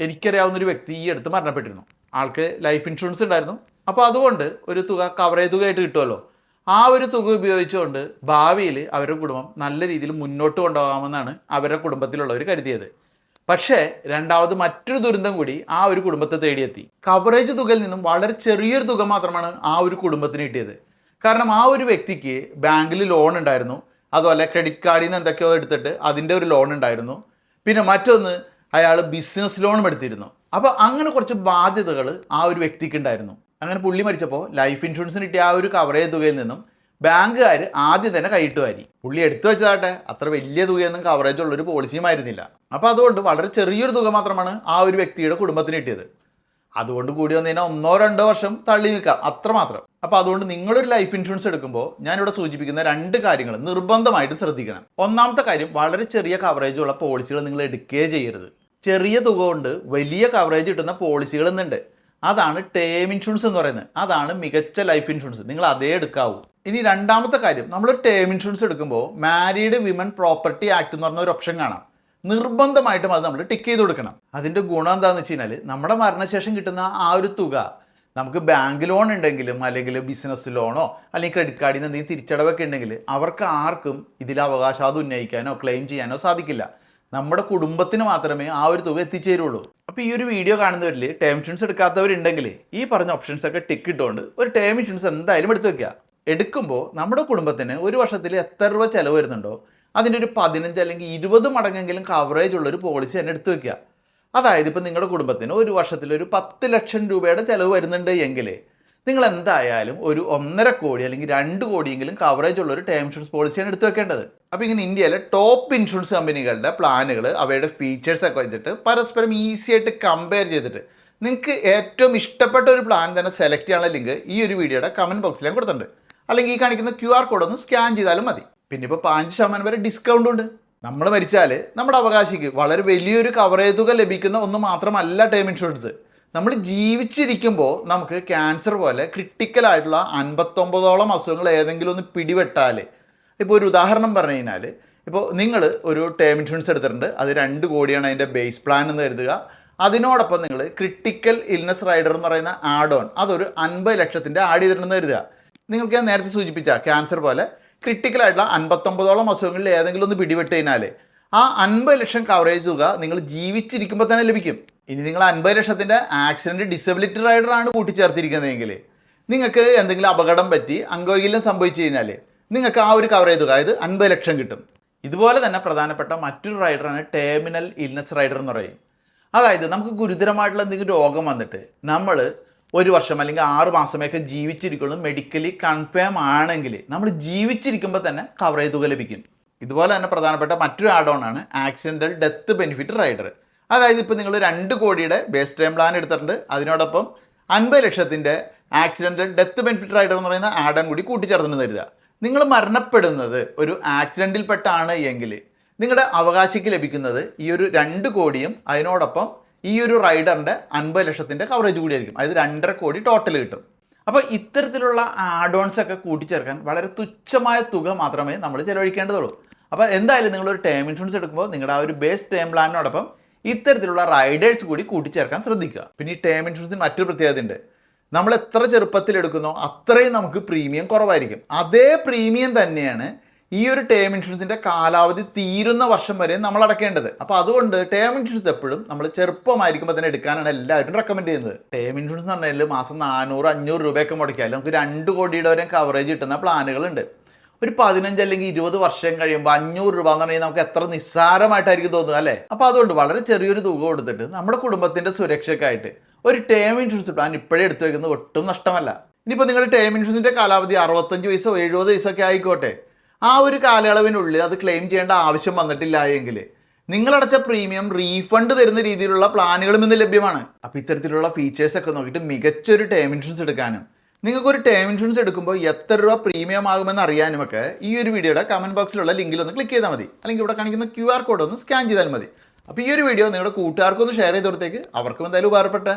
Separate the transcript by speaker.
Speaker 1: എനിക്കറിയാവുന്ന ഒരു വ്യക്തി ഈ അടുത്ത് മരണപ്പെട്ടിരുന്നു. ആൾക്ക് ലൈഫ് ഇൻഷുറൻസ് ഉണ്ടായിരുന്നു. അപ്പോൾ അതുകൊണ്ട് ഒരു തുക കവറേജ് തുകയായിട്ട് കിട്ടുമല്ലോ ആ ഒരു തുക ഉപയോഗിച്ചുകൊണ്ട് ഭാവിയിൽ അവരുടെ കുടുംബം നല്ല രീതിയിൽ മുന്നോട്ട് കൊണ്ടുപോകാമെന്നാണ് അവരുടെ കുടുംബത്തിലുള്ളവർ കരുതിയത്. പക്ഷേ രണ്ടാമത് മറ്റൊരു ദുരന്തം കൂടി ആ ഒരു കുടുംബത്തെ തേടിയെത്തി. കവറേജ് തുകയിൽ നിന്നും വളരെ ചെറിയൊരു തുക മാത്രമാണ് ആ ഒരു കുടുംബത്തിന് കിട്ടിയത്. കാരണം ആ ഒരു വ്യക്തിക്ക് ബാങ്കിൽ ലോൺ ഉണ്ടായിരുന്നു. അതുപോലെ ക്രെഡിറ്റ് കാർഡിൽ നിന്ന് എന്തൊക്കെയോ എടുത്തിട്ട് അതിന്റെ ഒരു ലോൺ ഉണ്ടായിരുന്നു. പിന്നെ മറ്റൊന്ന് അയാൾ ബിസിനസ് ലോണും എടുത്തിരുന്നു. അപ്പോൾ അങ്ങനെ കുറച്ച് ബാധ്യതകൾ ആ ഒരു വ്യക്തിക്ക് ഉണ്ടായിരുന്നു അങ്ങനെ പുള്ളി മരിച്ചപ്പോൾ ലൈഫ് ഇൻഷുറൻസിന് കിട്ടിയ ആ ഒരു കവറേജ് തുകയിൽ നിന്നും ബാങ്കുകാർ ആദ്യം തന്നെ കൈയിട്ട് വാരി. പുള്ളി എടുത്തു വെച്ചതാട്ടെ അത്ര വലിയ തുകയൊന്നും കവറേജ് ഉള്ളൊരു പോളിസിയും ആയിരുന്നില്ല. അപ്പോൾ അതുകൊണ്ട് വളരെ ചെറിയൊരു തുക മാത്രമാണ് ആ ഒരു വ്യക്തിയുടെ കുടുംബത്തിന് കിട്ടിയത്. അതുകൊണ്ട് കൂടി വന്നതിനാൽ ഒന്നോ രണ്ടോ വർഷം തള്ളി നിൽക്കാം അത്രമാത്രം അപ്പോൾ അതുകൊണ്ട് നിങ്ങളൊരു ലൈഫ് ഇൻഷുറൻസ് എടുക്കുമ്പോൾ ഞാനിവിടെ സൂചിപ്പിക്കുന്ന രണ്ട് കാര്യങ്ങൾ നിർബന്ധമായിട്ട് ശ്രദ്ധിക്കണം. ഒന്നാമത്തെ കാര്യം വളരെ ചെറിയ കവറേജുള്ള പോളിസികൾ നിങ്ങൾ എടുക്കുകയേ ചെയ്യരുത്. ചെറിയ തുക കൊണ്ട് വലിയ കവറേജ് കിട്ടുന്ന പോളിസികൾ എന്നുണ്ട് അതാണ് ടേം ഇൻഷുറൻസ് എന്ന് പറയുന്നത്. അതാണ് മികച്ച ലൈഫ് ഇൻഷുറൻസ് നിങ്ങൾ അതേ എടുക്കാവൂ. ഇനി രണ്ടാമത്തെ കാര്യം. നമ്മൾ ടേം ഇൻഷുറൻസ് എടുക്കുമ്പോൾ മാരീഡ് വിമൻ പ്രോപ്പർട്ടി ആക്ട് എന്ന് പറഞ്ഞ ഒരു ഓപ്ഷൻ കാണാം. നിർബന്ധമായിട്ടും അത് നമ്മൾ ടിക്ക് ചെയ്ത് കൊടുക്കണം. അതിന്റെ ഗുണം എന്താണെന്ന് വെച്ച് കഴിഞ്ഞാൽ നമ്മുടെ മരണശേഷം കിട്ടുന്ന ആ ഒരു തുക നമുക്ക് ബാങ്ക് ലോൺ ഉണ്ടെങ്കിലും അല്ലെങ്കിൽ ബിസിനസ് ലോണോ അല്ലെങ്കിൽ ക്രെഡിറ്റ് കാർഡിൽ നിന്ന് എന്തെങ്കിലും തിരിച്ചടവൊക്കെ ഉണ്ടെങ്കിൽ അവർക്ക് ആർക്കും ഇതിൽ അവകാശവാദം ഉന്നയിക്കാനോ ക്ലെയിം ചെയ്യാനോ സാധിക്കില്ല. നമ്മുടെ കുടുംബത്തിന് മാത്രമേ ആ ഒരു തുക എത്തിച്ചേരുള്ളൂ. അപ്പോൾ ഈ ഒരു വീഡിയോ കാണുന്നവരിൽ ടേം ഇൻഷുറൻസ് എടുക്കാത്തവരുണ്ടെങ്കിൽ ഈ പറഞ്ഞ ഓപ്ഷൻസ് ഒക്കെ ടിക്ക് ഇട്ടുകൊണ്ട് ഒരു ടേം ഇൻഷുറൻസ് എന്തായാലും എടുത്തു വെക്കുക എടുക്കുമ്പോൾ നമ്മുടെ കുടുംബത്തിന് ഒരു വർഷത്തിൽ എത്ര രൂപ ചിലവ് വരുന്നുണ്ടോ? അതിന്റെ ഒരു പതിനഞ്ച് അല്ലെങ്കിൽ ഇരുപത് മടങ്ങെങ്കിലും കവറേജ് ഉള്ള ഒരു പോളിസി തന്നെ എടുത്തു വെക്കുക അതായത് ഇപ്പം നിങ്ങളുടെ കുടുംബത്തിന് ഒരു വർഷത്തിൽ ഒരു പത്ത് ലക്ഷം രൂപയുടെ ചിലവ് വരുന്നുണ്ട് എങ്കിൽ നിങ്ങൾ എന്തായാലും ഒരു ഒന്നര കോടി അല്ലെങ്കിൽ രണ്ട് കോടിയെങ്കിലും കവറേജ് ഉള്ള ഒരു ടേം ഇൻഷുറൻസ് പോളിസിയാണ് എടുത്തു വെക്കേണ്ടത്. അപ്പോൾ ഇങ്ങനെ ഇന്ത്യയിലെ ടോപ്പ് ഇൻഷുറൻസ് കമ്പനികളുടെ പ്ലാനുകൾ അവയുടെ ഫീച്ചേഴ്സ് ഒക്കെ വെച്ചിട്ട് പരസ്പരം ഈസി ആയിട്ട് കമ്പയർ ചെയ്തിട്ട് നിങ്ങൾക്ക് ഏറ്റവും ഇഷ്ടപ്പെട്ട ഒരു പ്ലാൻ തന്നെ സെലക്ട് ചെയ്യാനുള്ള ലിങ്ക് ഈ ഒരു വീഡിയോയുടെ കമന്റ് ബോക്സിൽ ഞാൻ കൊടുത്തിട്ടുണ്ട്. അല്ലെങ്കിൽ ഈ കാണിക്കുന്ന ക്യു ആർ കോഡ് ഒന്ന് സ്കാൻ ചെയ്താലും മതി. പിന്നെ ഇപ്പോൾ പാഞ്ച് ശതമാനം വരെ ഡിസ്കൗണ്ട് ഉണ്ട്. നമ്മൾ മരിച്ചാൽ നമ്മുടെ അവകാശിക്ക് വളരെ വലിയൊരു കവറേജ് തുക ലഭിക്കുന്ന ഒന്ന് മാത്രമല്ല ടേം ഇൻഷുറൻസ് നമ്മൾ ജീവിച്ചിരിക്കുമ്പോൾ നമുക്ക് ക്യാൻസർ പോലെ ക്രിട്ടിക്കലായിട്ടുള്ള അൻപത്തൊമ്പതോളം അസുഖങ്ങൾ ഏതെങ്കിലും ഒന്ന് പിടിപെട്ടാൽ ഇപ്പോൾ ഒരു ഉദാഹരണം പറഞ്ഞു കഴിഞ്ഞാൽ ഇപ്പോൾ നിങ്ങൾ ഒരു ടേം ഇൻഷുറൻസ് എടുത്തിട്ടുണ്ട് അത് രണ്ട് കോടിയാണ് അതിന്റെ ബേസ് പ്ലാൻ എന്ന് കരുതുക. അതിനോടൊപ്പം നിങ്ങൾ ക്രിട്ടിക്കൽ ഇൽനസ് റൈഡർ എന്ന് പറയുന്ന ആഡ് ഓൺ അതൊരു അൻപത് ലക്ഷത്തിന്റെ ആഡ് ചെയ്തിട്ടുണ്ടെന്ന് കരുതുക. നിങ്ങൾക്ക് ഞാൻ നേരത്തെ സൂചിപ്പിച്ച ക്യാൻസർ പോലെ ക്രിട്ടിക്കലായിട്ടുള്ള അൻപത്തൊമ്പതോളം അസുഖങ്ങളിൽ ഏതെങ്കിലും ഒന്ന് പിടിപെട്ട് കഴിഞ്ഞാൽ ആ അൻപത് ലക്ഷം കവറേജ് തുക നിങ്ങൾ ജീവിച്ചിരിക്കുമ്പോൾ തന്നെ ലഭിക്കും. ഇനി നിങ്ങൾ അൻപത് ലക്ഷത്തിന്റെ ആക്സിഡന്റ് ഡിസബിലിറ്റി റൈഡറാണ് കൂട്ടിച്ചേർത്തിരിക്കുന്നതെങ്കിൽ നിങ്ങൾക്ക് എന്തെങ്കിലും അപകടം പറ്റി അംഗവൈകല്യം സംഭവിച്ചു കഴിഞ്ഞാൽ നിങ്ങൾക്ക് ആ ഒരു കവറേജ് തുക അതായത് അൻപത് ലക്ഷം കിട്ടും. ഇതുപോലെ തന്നെ പ്രധാനപ്പെട്ട മറ്റൊരു റൈഡറാണ് ടേമിനൽ ഇൽനസ് റൈഡർ എന്ന് പറയും. അതായത് നമുക്ക് ഗുരുതരമായിട്ടുള്ള എന്തെങ്കിലും രോഗം വന്നിട്ട് നമ്മൾ ഒരു വർഷം അല്ലെങ്കിൽ ആറ് മാസമൊക്കെ ജീവിച്ചിരിക്കുള്ളൂ മെഡിക്കലി കൺഫേം ആണെങ്കിൽ നമ്മൾ ജീവിച്ചിരിക്കുമ്പോൾ തന്നെ കവറേജ് തുക ലഭിക്കും. ഇതുപോലെ തന്നെ പ്രധാനപ്പെട്ട മറ്റൊരു ആഡ് ഓൺ ആണ് ആക്സിഡന്റൽ ഡെത്ത് ബെനിഫിറ്റ് റൈഡർ അതായത് ഇപ്പോൾ നിങ്ങൾ രണ്ട് കോടിയുടെ ബേസ് ടൈം പ്ലാൻ എടുത്തിട്ടുണ്ട്. അതിനോടൊപ്പം അൻപത് ലക്ഷത്തിന്റെ ആക്സിഡന്റൽ ഡെത്ത് ബെനിഫിറ്റ് റൈഡർ എന്ന് പറയുന്ന ആഡ് കൂടി കൂട്ടിച്ചേർത്തിട്ട് തരിക നിങ്ങൾ മരണപ്പെടുന്നത് ഒരു ആക്സിഡന്റിൽപ്പെട്ടാണ് എങ്കിൽ നിങ്ങളുടെ അവകാശിക്ക് ലഭിക്കുന്നത് ഈ ഒരു രണ്ട് കോടിയും അതിനോടൊപ്പം ഈ ഒരു റൈഡറിന്റെ അൻപത് ലക്ഷത്തിന്റെ കവറേജ് കൂടിയായിരിക്കും അതായത് രണ്ടര കോടി ടോട്ടൽ കിട്ടും. അപ്പോൾ ഇത്തരത്തിലുള്ള ആഡ് ഓൺസ് ഒക്കെ കൂട്ടിച്ചേർക്കാൻ വളരെ തുച്ഛമായ തുക മാത്രമേ നമ്മൾ ചിലവഴിക്കേണ്ടതുള്ളൂ. അപ്പോൾ എന്തായാലും നിങ്ങളൊരു ടേം ഇൻഷുറൻസ് എടുക്കുമ്പോൾ നിങ്ങളുടെ ആ ഒരു ബേസ് ടേം പ്ലാനിനോടൊപ്പം ഇത്തരത്തിലുള്ള റൈഡേഴ്സ് കൂടി കൂട്ടിച്ചേർക്കാൻ ശ്രദ്ധിക്കുക. പിന്നെ ഈ ടേം ഇൻഷുറൻസിന് മറ്റൊരു പ്രത്യേകത ഉണ്ട്. നമ്മൾ എത്ര ചെറുപ്പത്തിൽ എടുക്കുന്നോ അത്രയും നമുക്ക് പ്രീമിയം കുറവായിരിക്കും. അതേ പ്രീമിയം തന്നെയാണ് ഈ ഒരു ടേം ഇൻഷുറൻസിന്റെ കാലാവധി തീരുന്ന വർഷം വരെ നമ്മൾ അടക്കേണ്ടത്. അപ്പോൾ അതുകൊണ്ട് ടേം ഇൻഷുറൻസ് എപ്പോഴും നമ്മൾ ചെറുപ്പമായിരിക്കുമ്പോൾ തന്നെ എടുക്കാനാണ് എല്ലാവരും റെക്കമെൻഡ് ചെയ്യുന്നത്. ടേം ഇൻഷുറൻസ് എന്ന് പറഞ്ഞാൽ മാസം നാനൂറ് അഞ്ഞൂറ് രൂപയൊക്കെ മുടക്കിയാൽ നമുക്ക് രണ്ട് കോടിയുടെ വരെ കവറേജ് കിട്ടുന്ന പ്ലാനുകളുണ്ട് ഒരു പതിനഞ്ച് അല്ലെങ്കിൽ ഇരുപത് വർഷം കഴിയുമ്പോൾ അഞ്ഞൂറ് രൂപ എന്ന് പറഞ്ഞാൽ നമുക്ക് എത്ര നിസ്സാരമായിട്ടായിരിക്കും തോന്നുക അല്ലേ? അപ്പോൾ അതുകൊണ്ട് വളരെ ചെറിയൊരു തുക കൊടുത്തിട്ട് നമ്മുടെ കുടുംബത്തിന്റെ സുരക്ഷയ്ക്കായിട്ട് ഒരു ടേം ഇൻഷുറൻസ് പ്ലാൻ ഇപ്പോഴേ എടുത്തു വെക്കുന്നത് ഒട്ടും നഷ്ടമല്ല. ഇനിയിപ്പോൾ നിങ്ങളുടെ ടേം ഇൻഷുറൻസിന്റെ കാലാവധി അറുപത്തഞ്ച് വയസ്സോ എഴുപത് വയസ്സോ ഒക്കെ ആയിക്കോട്ടെ. ആ ഒരു കാലയളവിനുള്ളിൽ അത് ക്ലെയിം ചെയ്യേണ്ട ആവശ്യം വന്നിട്ടില്ല എങ്കിൽ നിങ്ങളടച്ച പ്രീമിയം റീഫണ്ട് തരുന്ന രീതിയിലുള്ള പ്ലാനുകളും ഇന്ന് ലഭ്യമാണ്. അപ്പോൾ ഇത്തരത്തിലുള്ള ഫീച്ചേഴ്സ് ഒക്കെ നോക്കിയിട്ട് മികച്ചൊരു ടേം ഇൻഷുറൻസ് എടുക്കാനും നിങ്ങൾക്ക് ഒരു ടേം ഇൻഷുറൻസ് എടുക്കുമ്പോൾ എത്ര രൂപ പ്രീമിയം ആകുമെന്ന് അറിയാനും ഒക്കെ ഈ ഒരു വീഡിയോയുടെ കമന്റ് ബോക്സിലുള്ള ലിങ്കിൽ ഒന്ന് ക്ലിക്ക് ചെയ്താൽ മതി. അല്ലെങ്കിൽ ഇവിടെ കാണിക്കുന്ന ക്യു ആർ കോഡ് ഒന്ന് സ്കാൻ ചെയ്താൽ മതി. അപ്പോൾ ഈ ഒരു വീഡിയോ നിങ്ങളുടെ കൂട്ടുകാർക്കൊന്ന് ഷെയർ ചെയ്ത് കൊടുത്തേക്ക്. അവർക്കും എന്തായാലും ഉപകാരപ്പെട്ടെ.